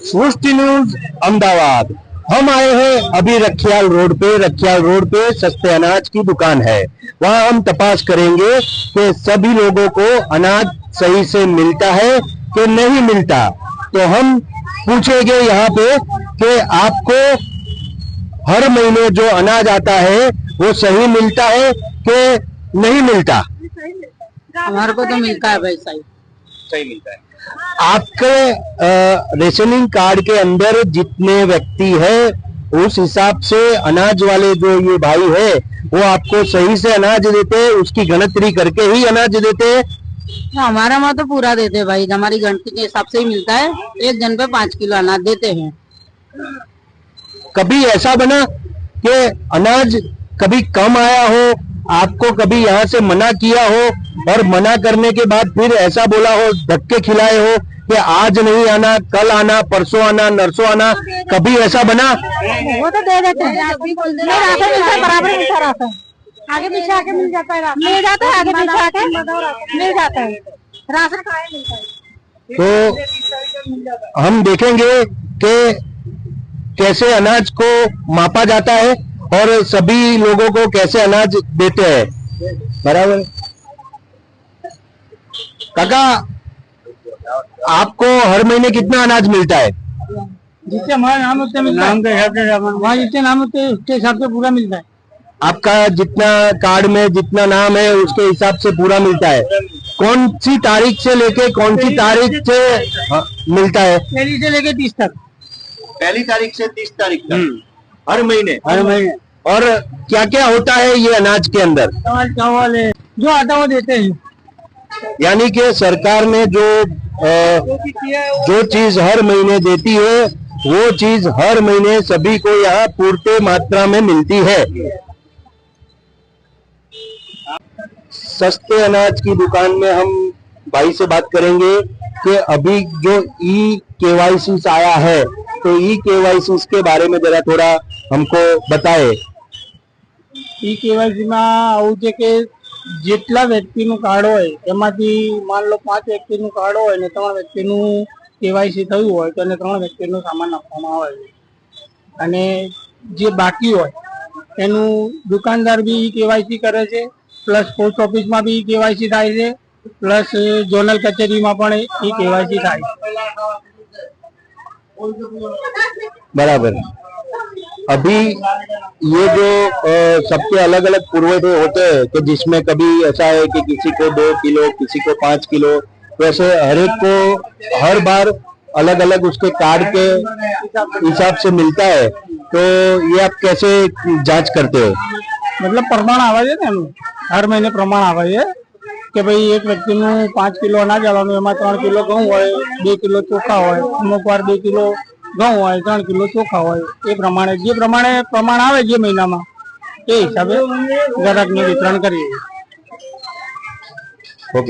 सृष्टि news, Ahmedabad. हम आए हैं अभी रखियाल रोड पे। रखियाल रोड पे सस्ते अनाज की दुकान है। वहाँ हम तपास करेंगे कि सभी लोगों को अनाज सही से मिलता है कि नहीं मिलता। तो हम पूछेंगे यहाँ पे कि आपको हर महीने जो अनाज आता है, वो सही मिलता है कि नहीं मिलता? हमारे को तो मिलता है भाई सही सही मिलता है। आपके रेशनिंग कार्ड के अंदर जितने व्यक्ति है उस हिसाब से अनाज वाले जो ये भाई है वो आपको सही से अनाज देते हैं उसकी गणतरी करके ही अनाज देते हैं। हमारा वहाँ तो पूरा देते भाई हमारी गणती के हिसाब से ही मिलता है। एक जन पे पाँच किलो अनाज देते हैं। कभी ऐसा बना कि अनाज कभी कम आया हो आपको कभी यहाँ से मना किया हो और मना करने के बाद फिर ऐसा बोला हो धक्के खिलाए हो कि आज नहीं आना कल आना परसों आना नरसों आना कभी ऐसा बना? वो तो दे देते हैं। मिलता है बराबर है आगे पीछे आके मिल जाता है मिल जाता है आगे पीछे आके मिल जाता है। राशन मिलता है तो हम देखेंगे कि कैसे अनाज को मापा जाता है। और सभी लोगों को कैसे अनाज देते हैं? बराबर। काका आपको हर महीने कितना अनाज मिलता है? जिससे हमारा नाम उतने मिलता है। नाम के हिसाब से वहाँ जितने नाम होते हैं उसके हिसाब से पूरा मिलता है। आपका जितना कार्ड में जितना नाम है उसके हिसाब से पूरा मिलता है। कौन सी तारीख से लेके कौन सी तारीख से मिलता है? पहली से लेके तीस तक। पहली तारीख से तीस तारीख तक। हर महीने। हर महीने। और क्या क्या होता है ये अनाज के अंदर? चावल चावल है जो आता वो देते हैं। यानी कि सरकार ने जो अ, जो चीज़ हर महीने देती है वो चीज़ हर महीने सभी को यहाँ पूर्ति मात्रा में मिलती है। सस्ते अनाज की दुकान में हम भाई से बात करेंगे कि अभी जो ई केवाईसी आया है तो ई केवाईसी के बारे में जरा थोड़ा हमको बताए ઈ કેવાયસી માં આવું છે કે જેટલા વ્યક્તિનું કાર્ડ હોય એમાંથી માન લો પાંચ વ્યક્તિનું કાર્ડ હોય ને ત્રણ વ્યક્તિનું કેવાયસી થયું હોય તો એને ત્રણ વ્યક્તિનો સામાન આપવામાં આવે છે અને જે બાકી હોય એનું દુકાનદાર બી કેવાયસી કરે છે પ્લસ પોસ્ટ ઓફિસમાં બી કેવાયસી થાય છે પ્લસ ઝોનલ કચેરીમાં પણ ઈ કેવાયસી થાય છે बराबर। अभी ये जो सबके अलग अलग पुरवठे होते हैं कि जिसमें कभी ऐसा है कि किसी को दो किलो, किसी को पाँच किलो तो वैसे हर एक को हर बार अलग अलग उसके कार्ड के हिसाब से मिलता है। तो ये आप कैसे जाँच करते हो? मतलब प्रमाण आवाज़ है ना? हर महीने प्रमाण आवाज़ है। કે ભાઈ એક વ્યક્તિનું પાંચ કિલો અનાજ આવવાનું એમાં ત્રણ કિલો ઘઉં હોય, બે કિલો ચોખા હોય, અમુક વાર બે કિલો ઘઉં હોય, ત્રણ કિલો ચોખા હોય, એ પ્રમાણે, જે પ્રમાણે પ્રમાણ આવે જે મહિનામાં, એ હિસાબે ગ્રાહકને વિતરણ કરીએ. ओके